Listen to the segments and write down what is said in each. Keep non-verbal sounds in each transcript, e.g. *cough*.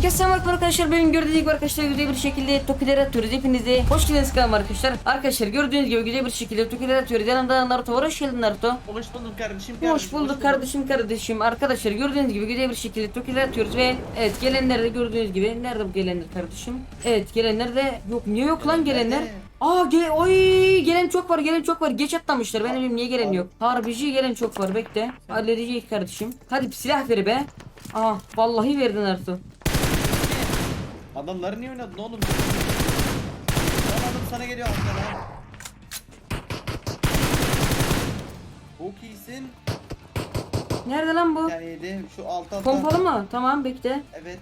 Herkese selam arkadaşlar. Benim gördüğünüz gibi arkadaşlar güzel bir şekilde tokileri atıyoruz. Hepinize hoş geldiniz kanalıma arkadaşlar. Arkadaşlar gördüğünüz gibi güzel bir şekilde tokileri atıyoruz. Yanımda Naruto var. Hoş geldin Naruto. Hoş bulduk kardeşim. Hoş kardeşim, bulduk kardeşim kardeşim. Arkadaşlar gördüğünüz gibi güzel bir şekilde tokileri atıyoruz ve evet gelenler de gördüğünüz gibi. Nerede bu gelenler kardeşim? Evet gelenler de yok. Niye yok lan Gelenler Aa gel oy gelen çok var gelen çok var geç atlamışlar benim elim niye gelen yok Harbici gelen çok var bekle halledeceğiz kardeşim Hadi silah ver be Aa vallahi verdin Naruto Adamları niye oynadın oğlum? Lan adam sana geliyor arkadan. Çok iyisin. Nerede lan bu? Yedi. Şu alt altta. Pompalı mı? Tamam bekle. Evet.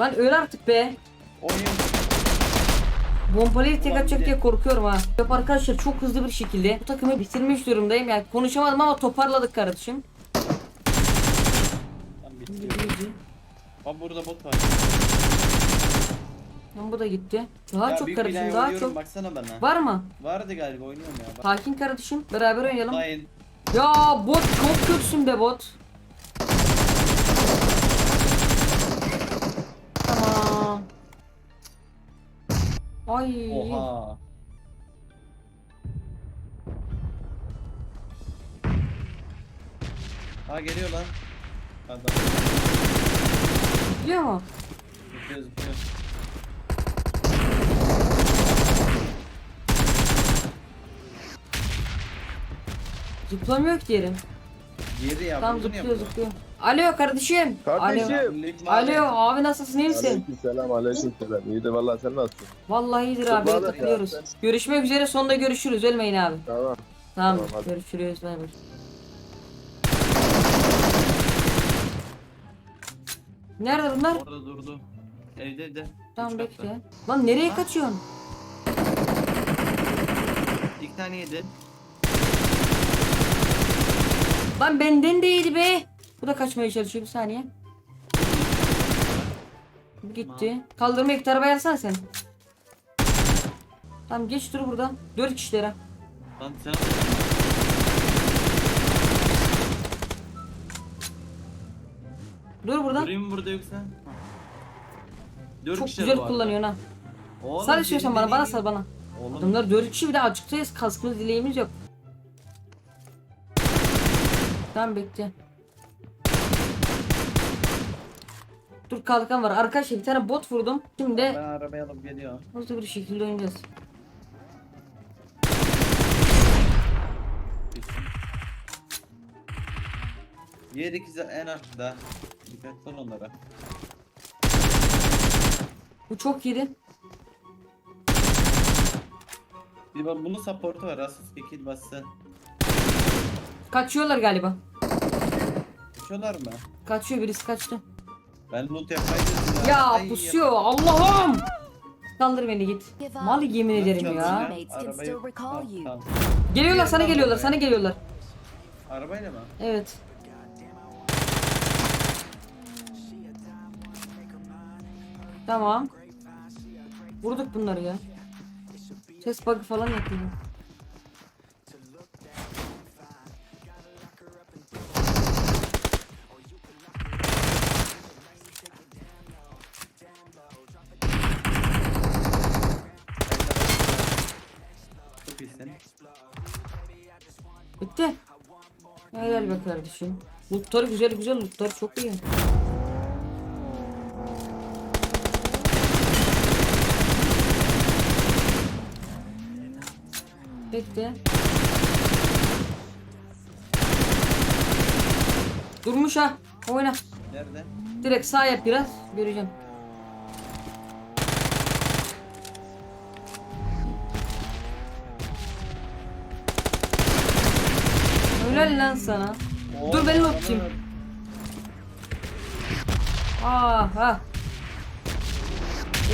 Lan öl artık be. Oynuyor. Pompalıyı tek Ulan atacak diye korkuyorum ha. Yok arkadaşlar çok hızlı bir şekilde bu takımı bitirmiş durumdayım. Yani konuşamadım ama toparladık kardeşim. Lan bitti. Abi burada bot var. Lan bu da gitti. Daha Ya çok büyük binaya daha oynuyorum, çok. Baksana bana. Var mı? Vardı galiba oynuyorum ya. Bak. Sakin kardeşim. Beraber oynayalım. Hayır. Ya bot çok kötüsün be bot. Tamam. Ay. Oha. Ha geliyor lan. Adam Biliyor mu? zıplıyor zıplıyor. Zıplamıyor ki diyelim. Geri ya. Tam zıplıyor zıplıyor. Alo kardeşim. Kardeşim. Alo. Alo abi nasılsın iyi misin? Aleykümselam aleykümselam. İyi de vallahi sen nasılsın? Vallahi iyidir abi takılıyoruz. Görüşmek üzere sonunda görüşürüz ölmeyin abi. Tamam. Tamam, Tamam, hadi. görüşürüz bay Nerede bunlar? Orada durdu. Evde evde. Tamam Üç bekle. katta. Lan nereye kaçıyorsun? İlk tane yedi. Lan benden değildi be. Bu da kaçmaya çalışıyor bir saniye. Bu gitti. Kaldırma ilk arabaya alsana sen. Tamam geç dur burada. Dört kişilere. Lan sen Dur burada. durayım mı burada yoksa? Ha. Dört Çok kişi güzel bu arada. kullanıyorsun ha. Oğlum, Sar istiyorsan bana, bana sar bana. Oğlum Adamlar dört kişi bir de açıktayız. Kaskımız dileğimiz yok. Tamam bekle. Dur kalkan var. Arkadaşlar bir tane bot vurdum. Şimdi ben arabaya alıp geliyor. hızlı bir şekilde oynayacağız. İkisi en arkada. Dikkatli ol onlara. Bu çok iyiydi. Bir bak bunun supportu var. Asus kill bassa. Kaçıyorlar galiba. Uçuyorlar mı? Kaçıyor birisi kaçtı. Ben loot yapmayı dedim Ya Ay, pusuyor Allah'ım. Kaldır beni git. Mal yemin ederim ya. çalacağım? Mates can Arabayı- still recall Tamam, you. tamam. Geliyorlar sana Geliyorlar sana geliyorlar. Arabayla mı? Evet. Tamam. Vurduk bunları ya. Ses bug'ı falan yapıyor. Çok iyisin. Bitti. Helal be kardeşim. Lootları güzel güzel lootlar çok iyi. Bekle. Durmuş ha. Oyna. Nerede? Direkt sağ yap biraz. Göreceğim. Helal lan sana. Dur ben Oo, lootayım. adamlar- Aa ha.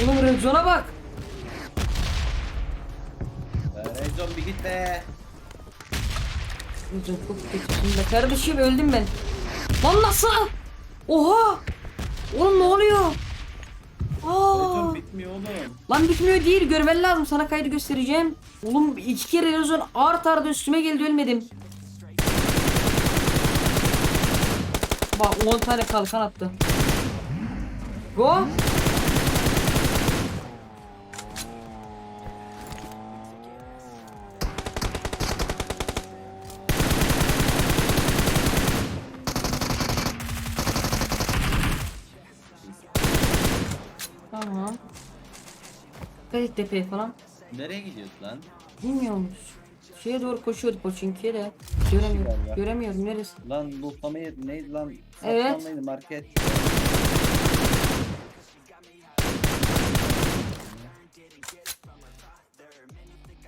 Oğlum Redzon'a bak. Bir git be. Be kardeşim öldüm ben. Lan nasıl? Oha. Oğlum ne oluyor? Aa. Rezon bitmiyor oğlum. Lan bitmiyor değil görmen lazım sana kaydı göstereceğim. Oğlum iki kere Rezon art arda üstüme geldi ölmedim. Oha 10 tane kalkan attı. Go. Dikkat et tepeye falan. Nereye gidiyorsun lan? Bilmiyormuş. Şeye doğru koşuyordu Poçinki'ye de. Göremiyorum. Allah. Göremiyorum neresi. Lan lootlama yeri neydi lan? Evet. Satlanmaydı market.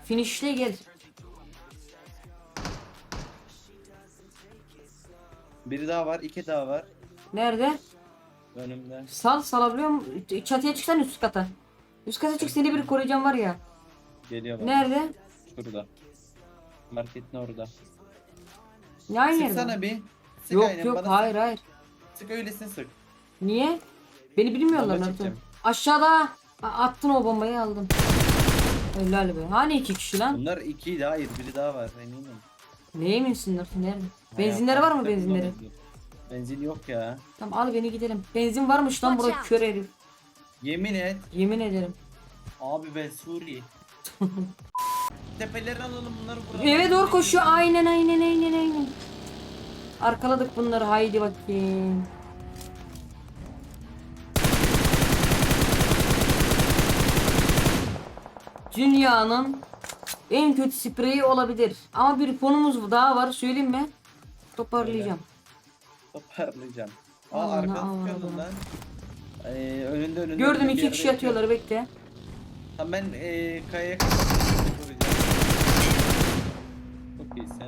Finish'le gel. Biri daha var, iki daha var. Nerede? Önümde. Sal salabiliyor mu? Çatıya çıksan üst kata. Üst kata çık seni bir koruyacağım var ya. Geliyor bak. Nerede? Şurada. Marketin orada. Ne aynı yerde? Sıksana bir. Sık Yok aynen, yok bana hayır hayır. Sık, sık öylesin sık. Niye? Beni bilmiyorlar Bomba Naruto. çekeceğim. Aşağıda. A- attın o bombayı aldım. Helal be. Hani iki kişi lan? Bunlar iki daha hayır biri daha var eminim. Neye eminsin Naruto? Nerede? Benzinleri var mı Hayatta benzinleri? Benzin yok ya. Tamam al beni gidelim. Benzin varmış lan Watch burada out. kör herif. Yemin et. Yemin ederim. Abi ben Suriye. *laughs* Tepeleri alalım bunları vuralım. Eve doğru koşuyor. Aynen aynen aynen aynen. Arkaladık bunları. Haydi bakayım. Dünyanın en kötü spreyi olabilir. Ama bir konumuz daha var. Söyleyeyim mi? Toparlayacağım. Toparlayacağım. Aa Allah'ım. sıkıyordun lan. Ee, önünde önünde. Gördüm iki kişi yatıyor. yatıyorlar. Bekle. Tamam ben ee, kayaya. Çok iyisin.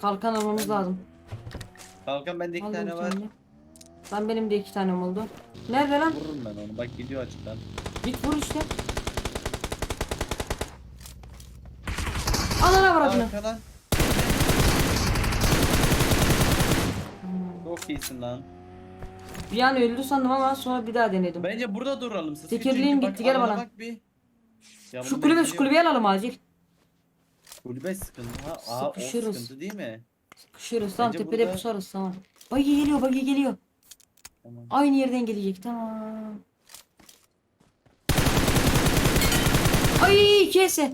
Kalkan almamız lazım. Kalkan bende iki Aldım tane var. tane. Lan benim de iki tanem oldu. Nerede lan? Vururum ben onu. Bak gidiyor açıktan. Git vur işte. Alana var adını. Arkada. Çok iyisin lan. Bir an öldü sandım ama sonra bir daha denedim. Bence burada duralım. Çünkü bak, gitti, gel bana. Bak bir. Ya Şu kulübe şu kulübeyi alalım acil. Kulübe sıkıntı. Ha, aa, o Sıkışırız. sıkıntı değil mi? Kışırız tamam Bence tepede burada- pusarız tamam. Bagi geliyor bagi geliyor. Tamam. Aynı yerden gelecek tamam. Ay kese.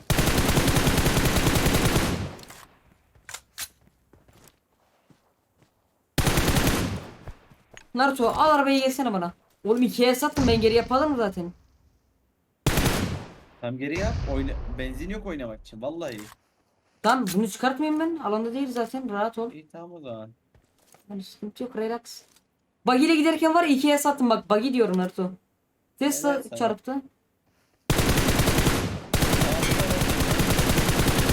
Naruto al arabayı gelsene bana. Oğlum ikiye sattım ben geri yapalım mı zaten? Tam geri yap. Oyna benzin yok oynamak için. Vallahi. Tamam bunu çıkartmayayım ben. Alanda değil zaten rahat ol. İyi tamam o zaman. Hani sıkıntı yok relax. Buggy ile giderken var ikiye sattım bak buggy diyorum Naruto. Tesla Evet, çarptı.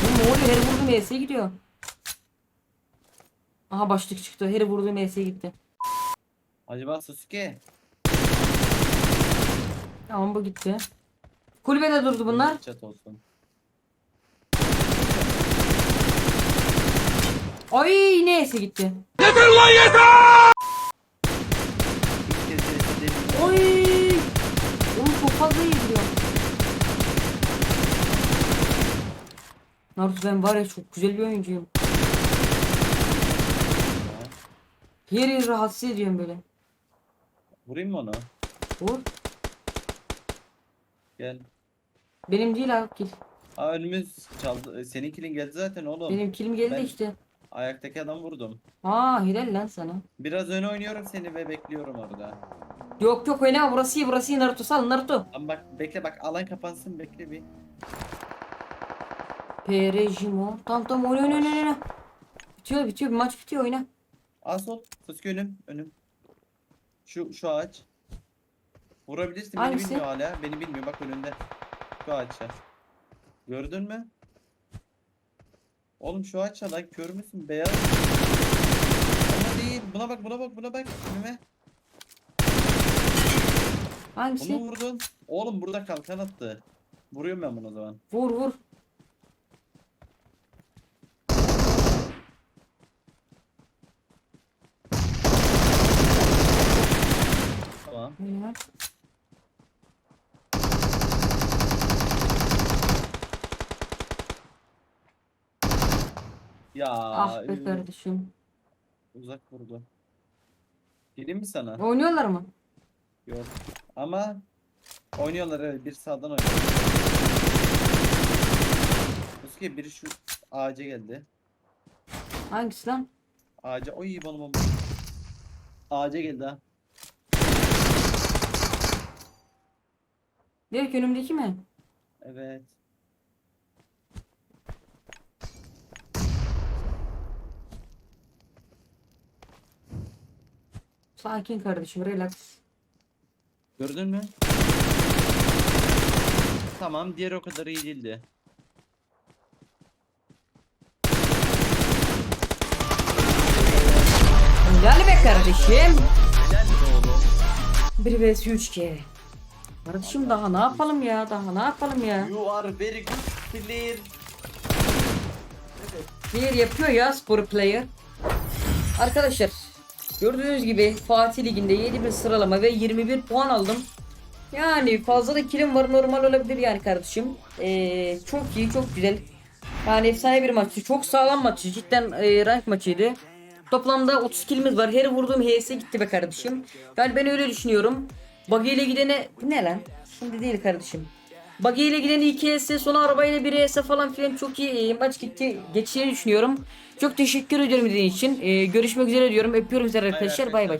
Bu ne oluyor her vurduğum ES'e gidiyor. Aha başlık çıktı her vurduğum ES'e gitti. Acaba Sasuke? Tamam bu gitti. Kulübede durdu bunlar. Çat olsun. Ay yine ES'e gitti. Kez de deneyim. Oy. Oğlum çok fazla yediriyor. Naruto ben var ya çok güzel bir oyuncuyum. Her yeri rahatsız ediyorum böyle. Vurayım mı onu? Vur. Gel. Benim değil abi kill. Aa önümüz çaldı. Ee, Senin kilin geldi zaten oğlum. Benim killim geldi Ben- işte. Ayaktaki adam vurdum. Aa helal lan sana. Biraz öne oynuyorum seni ve bekliyorum orada. Yok yok oynama burası iyi burası iyi Naruto sal Naruto. Ama bak bekle bak alan kapansın bekle bir. Perejimo. Tamam tamam oyna oyna oyna oyna. Bitiyor bitiyor bir maç bitiyor oyna. Aa sol. Sasuke önüm. Önüm. Şu şu ağaç. Vurabilirsin Hangisi? beni bilmiyor hala. Beni bilmiyor bak önünde. Şu ağaçta. Gördün mü? Oğlum şu ağaçta lan kör müsün? Beyaz. Ama değil. Buna bak buna bak buna bak. Önüme. Bunu Hangisi? vurdun. Oğlum burada kalkan attı. Vuruyorum ben bunu o zaman. Vur vur. Tamam. Helal. Ya Ah be üf, kardeşim. uzak vurdu. Geleyim mi sana? Oynuyorlar mı? Yok. Ama oynuyorlar evet. Bir sağdan oynuyor. Muski biri şu ağaca geldi. Hangisi lan? Ağaca. Oy bana bomba. Ağaca geldi ha. Direkt önümdeki mi? Evet. Sakin kardeşim relax. Gördün mü? Tamam, diğer o kadar iyi değildi. Helal be kardeşim. Helal be oğlum. 1 vs 3 k. Kardeşim daha ne yapalım ya? Daha ne yapalım ya? You are very good player. Player yapıyor ya spor player. Arkadaşlar gördüğünüz gibi Fatih Ligi'nde 7000 sıralama ve 21 puan aldım. Yani fazla da kilim var normal olabilir yani kardeşim. Ee, çok iyi çok güzel. Yani efsane bir maçtı. Çok sağlam maçtı. Cidden e, rank maçıydı. Toplamda 30 kilimiz var. Her vurduğum HS gitti be kardeşim. Yani ben öyle düşünüyorum. Buggy ile gidene ne lan? Şimdi değil kardeşim. Buggy ile giden 2 HS sonra arabayla 1 HS falan filan çok iyi maç gitti. Geçeceğini düşünüyorum. Çok teşekkür ediyorum dediğin için. Ee, görüşmek üzere diyorum. Öpüyorum sizleri arkadaşlar. Bay bay.